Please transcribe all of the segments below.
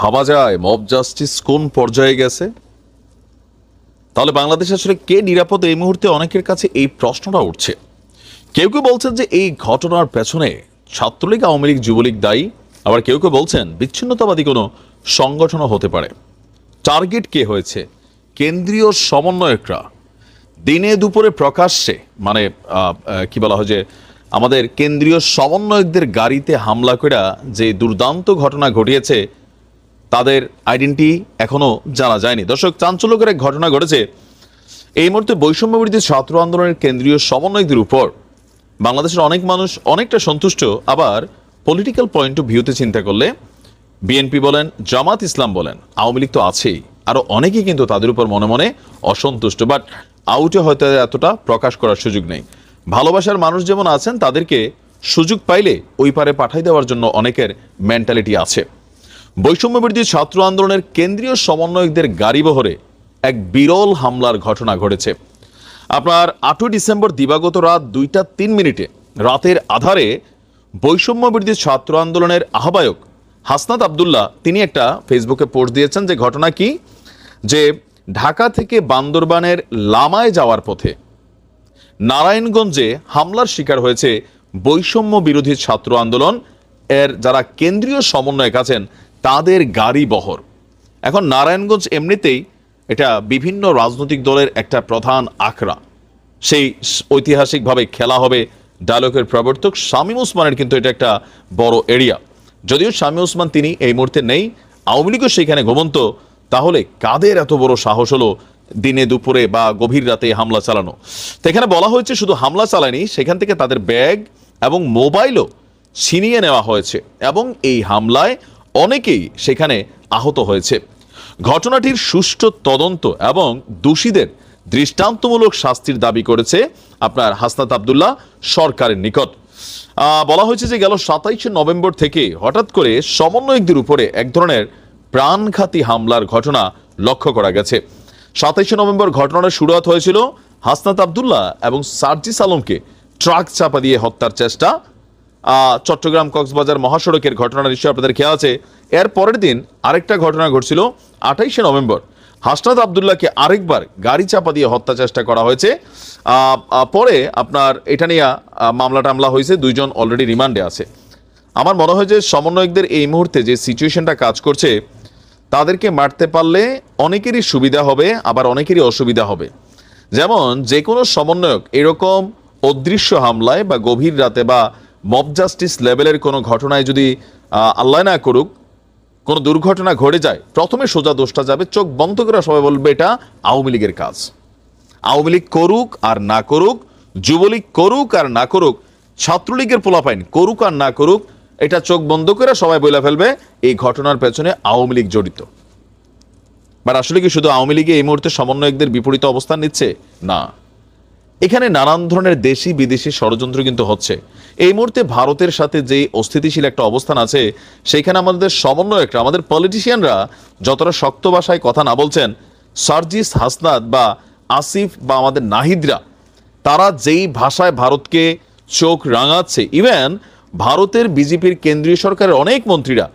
ভাবা যায় mob justice কোন পর্যায়ে গেছে? তাহলে বাংলাদেশ আসলে কে নিরাপদ এই মুহূর্তে অনেকের কাছে এই প্রশ্নটা উঠছে। কেউ কেউ বলছেন যে এই ঘটনার পেছনে ছাত্রলীগ, আওয়ামী লীগ, যুবলীগ দায়ী। আবার কেউ কেউ বলছেন বিচ্ছিন্নতাবাদী কোনো সংগঠনও হতে পারে। টার্গেট কে হয়েছে? কেন্দ্রীয় সমন্বয়করা। দিনে দুপুরে প্রকাশ্যে মানে কি বলা হয় যে, আমাদের কেন্দ্রীয় সমন্বয়কদের গাড়িতে হামলা করে যে দুর্দান্ত ঘটনা ঘটিয়েছে তাদের আইডেন্টি এখনও জানা যায়নি। দর্শক, চাঞ্চল্যকর এক ঘটনা ঘটেছে। এই মুহূর্তে বৈষম্য বিরোধী ছাত্র আন্দোলনের কেন্দ্রীয় সমন্বয়কদের উপর। বাংলাদেশের অনেক মানুষ অনেকটা সন্তুষ্ট, আবার পলিটিক্যাল পয়েন্ট অফ ভিউতে চিন্তা করলে। বিএনপি বলেন, জামাত ইসলাম বলেন, আওয়ামী লীগ তো আছেই। আরও অনেকেই কিন্তু তাদের উপর মনে মনে অসন্তুষ্ট বাট আউটে হয়তো এতটা প্রকাশ করার সুযোগ নেই। ভালোবাসার মানুষ যেমন আছেন, তাদেরকে সুযোগ পাইলে ওই পারে পাঠাই দেওয়ার জন্য অনেকের মেন্টালিটি আছে। বৈষম্য বিরোধী ছাত্র আন্দোলনের কেন্দ্রীয় সমন্বয়কদের গাড়িবহরে এক বিরল হামলার ঘটনা ঘটেছে। আপনার আটই ডিসেম্বর দিবাগত রাত দুইটা তিন মিনিটে রাতের আধারে বৈষম্য বিরোধী ছাত্র আন্দোলনের আহ্বায়ক হাসনাত আবদুল্লাহ তিনি একটা ফেসবুকে পোস্ট দিয়েছেন যে ঘটনা কি? যে ঢাকা থেকে বান্দরবানের লামায় যাওয়ার পথে নারায়ণগঞ্জে হামলার শিকার হয়েছে বৈষম্য বিরোধী ছাত্র আন্দোলন। এর যারা কেন্দ্রীয় সমন্বয়ক আছেন তাদের গাড়ি বহর। এখন নারায়ণগঞ্জ এমনিতেই এটা বিভিন্ন রাজনৈতিক দলের একটা প্রধান আখড়া। সেই ঐতিহাসিকভাবে খেলা হবে ডায়লগের প্রবর্তক শামীম ওসমানের কিন্তু এটা একটা বড় এরিয়া। যদিও শামীম ওসমান তিনি এই মুহূর্তে নেই, আওয়ামী লীগও সেখানে ঘুমন্ত। তাহলে কাদের এত বড় সাহস হলো দিনে দুপুরে বা গভীর রাতে হামলা চালানো? তো এখানে বলা হয়েছে শুধু হামলা চালায়নি, সেখান থেকে তাদের ব্যাগ এবং মোবাইলও ছিনিয়ে নেওয়া হয়েছে। এবং এই হামলায় অনেকেই সেখানে আহত হয়েছে। ঘটনাটির সুষ্ঠু তদন্ত এবং দোষীদের দৃষ্টান্তমূলক শাস্তির দাবি করেছে আপনার হাসনাত আবদুল্লাহ সরকারের নিকট। বলা হয়েছে যে গেল সাতাইশে নভেম্বর থেকে হঠাৎ করে সমন্বয়কদের উপরে এক ধরনের প্রাণঘাতী হামলার ঘটনা লক্ষ্য করা গেছে। সাতাইশে নভেম্বর ঘটনার শুরুয়াত হয়েছিল হাসনাত আবদুল্লাহ এবং সার্জিস আলমকে ট্রাক চাপা দিয়ে হত্যার চেষ্টা চট্টগ্রাম কক্সবাজার মহাসড়কের ঘটনার নিশ্চয় আপনাদের খেয়াল আছে। এর পরের দিন আরেকটা ঘটনা ঘটছিল আঠাইশে নভেম্বর। হাসনাত আবদুল্লাহকে আরেকবার গাড়ি চাপা দিয়ে হত্যা চেষ্টা করা হয়েছে। পরে আপনার এটা নিয়ে মামলা টামলা হয়েছে, দুইজন অলরেডি রিমান্ডে আছে। আমার মনে হয় যে সমন্বয়কদের এই মুহূর্তে যে সিচুয়েশনটা কাজ করছে, তাদেরকে মারতে পারলে অনেকেরই সুবিধা হবে, আবার অনেকেরই অসুবিধা হবে। যেমন যে কোনো সমন্বয়ক এরকম অদৃশ্য হামলায় বা গভীর রাতে বা মব জাস্টিস লেভেলের কোনো ঘটনায় যদি আল্লাহ না করুক, কোনো দুর্ঘটনা ঘটে যায়, প্রথমে সোজা দোষটা যাবে, চোখ বন্ধ করে সবাই বলবে এটা আওয়ামী লীগের কাজ। আওয়ামী লীগ করুক আর না করুক, যুবলীগ করুক আর না করুক, ছাত্রলীগের পোলাপাইন করুক আর না করুক, এটা চোখ বন্ধ করে সবাই বলে ফেলবে, এই ঘটনার পেছনে আওয়ামী লীগ জড়িত। বাট আসলে কি শুধু আওয়ামী লীগে এই মুহূর্তে সমন্বয়কদের বিপরীত অবস্থান নিচ্ছে? না। এখানে নানান ধরনের দেশি, বিদেশি ষড়যন্ত্র কিন্তু হচ্ছে। এই মুহূর্তে ভারতের সাথে যে অস্থিতিশীল একটা অবস্থান আছে সেইখানে আমাদের সমন্বয়করা, আমাদের পলিটিশিয়ানরা যতটা শক্ত ভাষায় কথা না বলছেন, সার্জিস হাসনাত বা আসিফ বা আমাদের নাহিদরা, তারা যেই ভাষায় ভারতকে চোখ রাঙাচ্ছে ইভেন ভারতের বিজেপির কেন্দ্রীয় সরকারের অনেক মন্ত্রীরা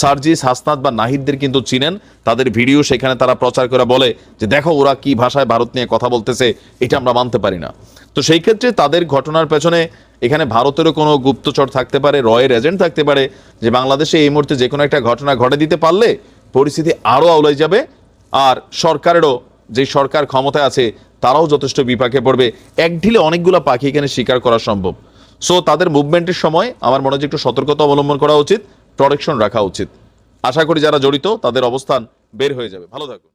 সার্জিস, হাসনাত বা নাহিদদের কিন্তু চিনেন। তাদের ভিডিও সেখানে তারা প্রচার করে বলে যে, দেখো ওরা কি ভাষায় ভারত নিয়ে কথা বলতেছে, এটা আমরা মানতে পারি না। তো সেই ক্ষেত্রে তাদের ঘটনার পেছনে এখানে ভারতেরও কোনো গুপ্তচর থাকতে পারে, রয়ের এজেন্ট থাকতে পারে যে, বাংলাদেশে এই মুহূর্তে যে কোনো একটা ঘটনা ঘটে দিতে পারলে পরিস্থিতি আরও আওলাই যাবে আর সরকারেরও যে সরকার ক্ষমতায় আছে, তারাও যথেষ্ট বিপাকে পড়বে। এক ঢিলে অনেকগুলো পাখি এখানে শিকার করা সম্ভব। সো তাদের মুভমেন্টের সময় আমার মনে হয় একটু সতর্কতা অবলম্বন করা উচিত। প্রোটেকশন রাখা উচিত। আশা করি যারা জড়িত তাদের অবস্থান বের হয়ে যাবে। ভালো থাকুন।